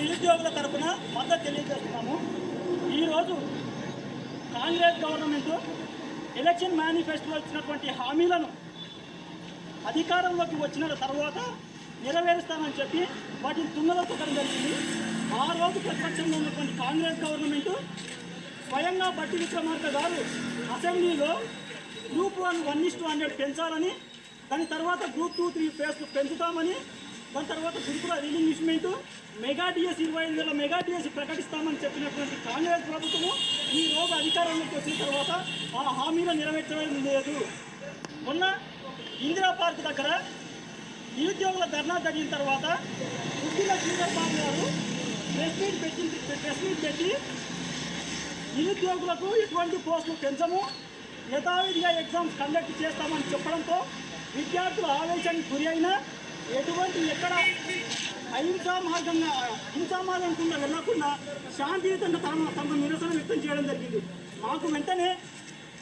నిరుద్యోగుల తరఫున మద్దతు తెలియజేస్తున్నాము. ఈరోజు కాంగ్రెస్ గవర్నమెంట్ ఎలక్షన్ మేనిఫెస్టోలో ఇచ్చినటువంటి హామీలను అధికారంలోకి వచ్చిన తర్వాత నెరవేరుస్తామని చెప్పి వాటిని తుంగలో తొక్కడం జరిగింది. ఆ రోజు ప్రతిపక్షంలో ఉన్నటువంటి కాంగ్రెస్ గవర్నమెంట్ స్వయంగా బట్టి విక్రమార్క గారు అసెంబ్లీలో group one one is two hundred పెంచాలని దాని తర్వాత గ్రూప్ టూ త్రీ ఫేస్ పెంచుతామని దాని తర్వాత గురుకుల రీలింగ్విష్మెంట్ మెగా డిఎస్ ఇరవై ఐదు వేల మెగా డిఎస్ ప్రకటిస్తామని చెప్పినటువంటి కాంగ్రెస్ ప్రభుత్వము ఈ రోజు అధికారంలోకి వచ్చిన తర్వాత ఆ హామీలు నెరవేర్చడం లేదు. మొన్న ఇందిరా పార్క్ దగ్గర నిరుద్యోగుల ధర్నా జరిగిన తర్వాత ఉద్యోగ చంద్రబాబు గారు ప్రెస్ మీట్ పెట్టి ప్రెస్ మీట్ పెట్టి నిరుద్యోగులకు ఎటువంటి పోస్టులు పెంచము యథావిధిగా ఎగ్జామ్స్ కండక్ట్ చేస్తామని చెప్పడంతో విద్యార్థులు ఆవేశానికి గురి అయినా ఎటువంటి ఎక్కడ అహింసా మార్గంగా హింసా మార్గంకుండా వెళ్ళకుండా శాంతియుతంగా తమ తమ నిరసన వ్యక్తం చేయడం జరిగింది. మాకు వెంటనే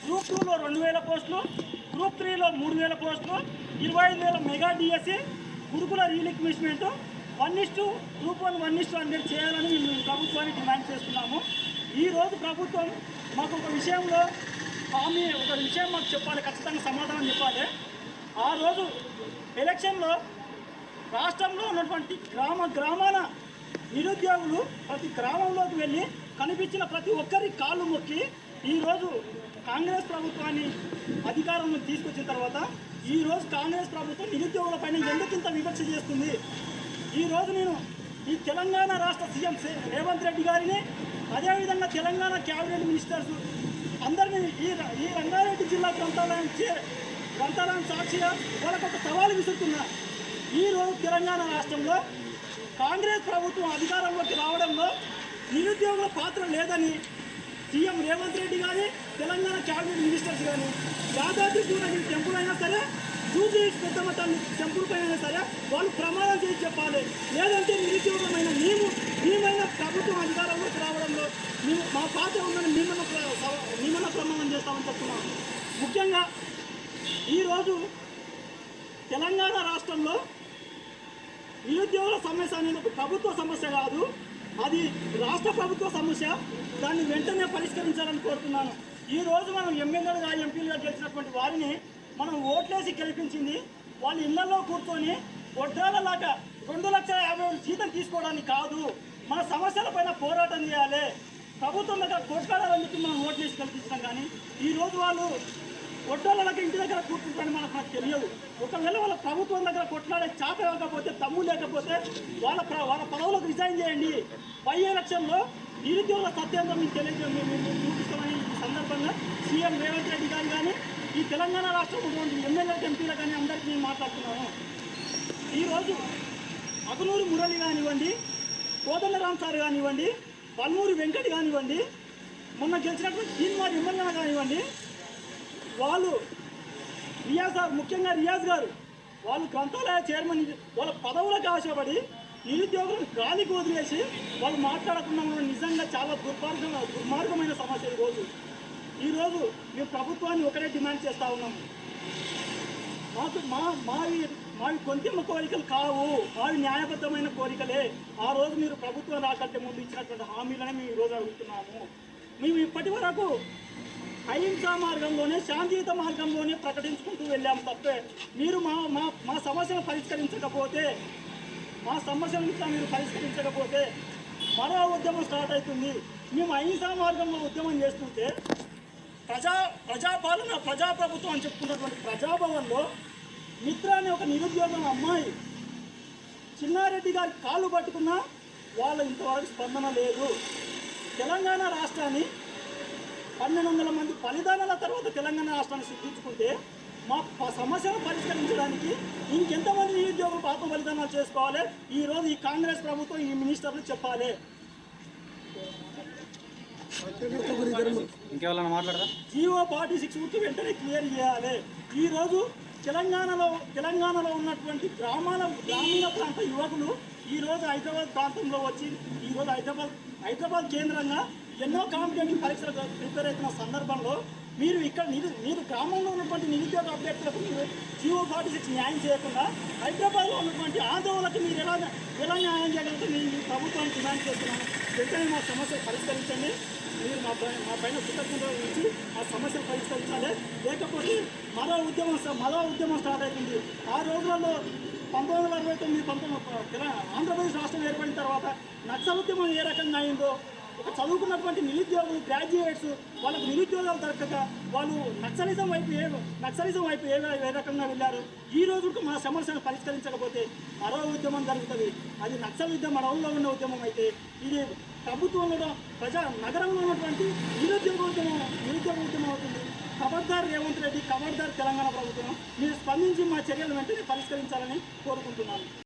గ్రూప్ టూలో రెండు వేల పోస్టులు గ్రూప్ త్రీలో మూడు వేల పోస్టులు ఇరవై ఐదు వేల మెగా డిఎస్సి గురుకుల relinquishment one is to group one one is to hundred చేయాలని మేము ప్రభుత్వాన్ని డిమాండ్ చేస్తున్నాము. ఈ రోజు ప్రభుత్వం మాకు ఒక విషయంలో హామీ ఒక విషయం మాకు చెప్పాలి ఖచ్చితంగా సమాధానం చెప్పాలి. ఆ రోజు ఎలక్షన్లో రాష్ట్రంలో ఉన్నటువంటి గ్రామ గ్రామాల నిరుద్యోగులు ప్రతి గ్రామంలోకి వెళ్ళి కనిపించిన ప్రతి ఒక్కరి కాళ్ళు మొక్కి ఈరోజు కాంగ్రెస్ ప్రభుత్వాన్ని అధికారంలో తీసుకొచ్చిన తర్వాత ఈరోజు కాంగ్రెస్ ప్రభుత్వం నిరుద్యోగుల పైన ఎందుకు ఇంత వివక్ష చేస్తుంది? ఈరోజు నేను ఈ తెలంగాణ రాష్ట్ర సీఎం రేవంత్ రెడ్డి గారిని అదేవిధంగా తెలంగాణ క్యాబినెట్ మినిస్టర్స్ అందరినీ ఈ ఈ రంగారెడ్డి జిల్లా గ్రంథాలయం గ్రంథాలయం సాక్షిగా వాళ్ళకు ఒక సవాలు విసురుతున్నారు ఈ రోజు తెలంగాణ రాష్ట్రంలో కాంగ్రెస్ ప్రభుత్వం అధికారంలోకి రావడంలో నిరుద్యోగుల పాత్ర లేదని సీఎం రేవంత్ రెడ్డి కానీ తెలంగాణ క్యాబినెట్ మినిస్టర్స్ కానీ యాదాద్రి భువనగిరి టెంపుల్ అయినా సరే జూబ్లీ పెద్ద మతాన్ని టెంపుల్ పైన అయినా సరే వాళ్ళు ప్రమాణం చేసి చెప్పాలి. లేదంటే నిరుద్యోగమైన మేము మేమైన ప్రభుత్వం అధికారంలోకి రావడంలో మేము మా పాత్ర ఉందని మేమన్న ప్ర- మేమన్న ప్రమాణం చేస్తామని చెప్తున్నాం. ముఖ్యంగా ఈరోజు తెలంగాణ రాష్ట్రంలో నిరుద్యోగుల సమస్య అనేది ఒక ప్రభుత్వ సమస్య కాదు. అది రాష్ట్ర ప్రభుత్వ సమస్య. దాన్ని వెంటనే పరిష్కరించాలని కోరుతున్నాను. ఈ రోజు మనం ఎమ్మెల్యేలుగా ఎంపీలుగా గెలిచినటువంటి వారిని మనం ఓట్లేసి గెలిపించింది. వాళ్ళ ఇళ్ళలో కూర్చొని వడ్రాలలాగా రెండు లక్షల యాభై వేలు జీతం తీసుకోవడానికి కాదు. మన సమస్యలపైన పోరాటం చేయాలి. ప్రభుత్వం దగ్గర కొట్లాడాలని చెప్పి మనం ఓట్లేసి కల్పించడం కానీ ఈరోజు వాళ్ళు కొట్టాలకి ఇంటి దగ్గర కూర్చుంటారని మనకు నాకు తెలియదు. ఒకవేళ వాళ్ళ ప్రభుత్వం దగ్గర కొట్లాడే చాప ఇవ్వకపోతే తమ్ము లేకపోతే వాళ్ళ వాళ్ళ పదవులకు రిజైన్ చేయండి. పై ఎలక్షన్లో నిరుద్యోగుల సత్యంగా మీకు తెలియజేయండి మీ- చూపిస్తామని ఈ సందర్భంగా సీఎం రేవంత్ రెడ్డి గారు కానీ ఈ తెలంగాణ రాష్ట్రం ఉన్నటువంటి ఎమ్మెల్యే ఎంపీలు కానీ అందరికీ నేను మాట్లాడుతున్నాను ఈరోజు అగునూరు మురళి కానివ్వండి కోదండరామ్ సార్ కానివ్వండి పల్మూరి వెంకట్ కానివ్వండి మొన్న గెలిచినటువంటి తీన్మార్ ఎమ్మెల్యే కానివ్వండి వాళ్ళు రియాజ్ గారు ముఖ్యంగా రియాజ్ గారు వాళ్ళు గ్రంథాలయ చైర్మన్ వాళ్ళ పదవులకు ఆశపడి నిరుద్యోగులను గాలికి వదిలేసి వాళ్ళు మాట్లాడకుండా ఉండడం నిజంగా చాలా దుర్మార్గం దుర్మార్గమైన సమస్య ఈరోజు. ఈరోజు మేము ప్రభుత్వాన్ని ఒకటే డిమాండ్ చేస్తూ ఉన్నాము. మాకు మా మావి మావి కొంతిమ్మ కోరికలు కావు. మావి న్యాయబద్ధమైన కోరికలే. ఆ రోజు మీరు ప్రభుత్వం రాకంటే ముందు ఇచ్చినటువంటి హామీలనే మేము ఈరోజు అడుగుతున్నాము. మేము ఇప్పటి వరకు అహింసా మార్గంలోనే శాంతియుత మార్గంలోనే ప్రకటించుకుంటూ వెళ్ళాము తప్పే. మీరు మా మా మా సమస్యను పరిష్కరించకపోతే మా సమస్యలను మీరు పరిష్కరించకపోతే మరో ఉద్యమం స్టార్ట్ అవుతుంది. మేము అహింసా మార్గంలో ఉద్యమం చేస్తుంటే ప్రజా ప్రజాపాలన ప్రజాప్రభుత్వం అని చెప్పుకున్నటువంటి ప్రజాభవన్లో మిత్ర అనే ఒక నిరుద్యోగం అమ్మాయి చిన్నారెడ్డి గారి కాళ్ళు పట్టుకున్నా వాళ్ళ ఇంతవరకు స్పందన లేదు. తెలంగాణ రాష్ట్రాన్ని పన్నెండు వందల మంది బలిదానాల తర్వాత తెలంగాణ రాష్ట్రాన్ని సిద్ధించుకుంటే మా సమస్యను పరిష్కరించడానికి ఇంకెంతమంది నిరుద్యోగులు ఆత్మ బలిదానాలు చేసుకోవాలి? ఈ రోజు ఈ కాంగ్రెస్ ప్రభుత్వం ఈ మినిస్టర్లు చెప్పాలి. ఇంకెవరన్నా మాట్లాడదా జియో ఫార్టీ సిక్స్ ఉట్టి వెంటనే క్లియర్ చేయాలి. ఈ రోజు తెలంగాణలో తెలంగాణలో ఉన్నటువంటి గ్రామాల గ్రామీణ ప్రాంత యువకులు ఈ రోజు హైదరాబాద్ ప్రాంతంలో వచ్చి ఈ రోజు హైదరాబాద్ హైదరాబాద్ కేంద్రంగా ఎన్నో కాంపిటేటివ్ పరీక్షలకు ప్రిపేర్ అవుతున్న సందర్భంలో మీరు ఇక్కడ నిరు మీరు గ్రామంలో ఉన్నటువంటి నిరుద్యోగ అభ్యర్థులకు మీరు జియో ఫార్టీ సిక్స్ న్యాయం చేయకుండా హైదరాబాద్లో ఉన్నటువంటి ఆందోళనకు మీరు ఎలా ఎలా న్యాయం చేయగలుగుతారు మీ ప్రభుత్వాన్ని డిమాండ్ చేస్తున్నాను. వెంటనే మా సమస్య పరిష్కరించండి. మీరు మా పైన మా పైన కృతజ్ఞతలు ఇచ్చి ఆ సమస్యలు పరిష్కరించాలి. లేకపోతే మరో ఉద్యమం మరో ఉద్యమం స్టార్ట్ అవుతుంది. ఆ రోజులలో పంతొమ్మిది వందల అరవై తొమ్మిది పంతొమ్మిది ఆంధ్రప్రదేశ్ రాష్ట్రం ఏర్పడిన తర్వాత నక్సల్ ఉద్యమం ఏ రకంగా అయిందో చదువుకున్నటువంటి నిరుద్యోగులు గ్రాడ్యుయేట్స్ వాళ్ళకు నిరుద్యోగాలు దొరకక వాళ్ళు నక్సలిజం వైపు ఏ నక్సలిజం వైపు ఏ ఏ రకంగా వెళ్ళారు? ఈ రోజుకు మా సమస్యను పరిష్కరించకపోతే మరో ఉద్యమం జరుగుతుంది. అది నక్సల్ ఉద్యమం ఊళ్ళో ఉన్న ఉద్యమం అయితే ఇది ప్రభుత్వంలో ప్రజా నగరంలో ఉన్నటువంటి నిరుద్యోగ ఉద్యమం నిరుద్యోగ ఉద్యమం అవుతుంది. ఖబర్దార్ రేవంత్ రెడ్డి ఖబర్దార్ తెలంగాణ ప్రభుత్వం మీరు స్పందించి మా చర్యలు వెంటనే పరిష్కరించాలని కోరుకుంటున్నాను.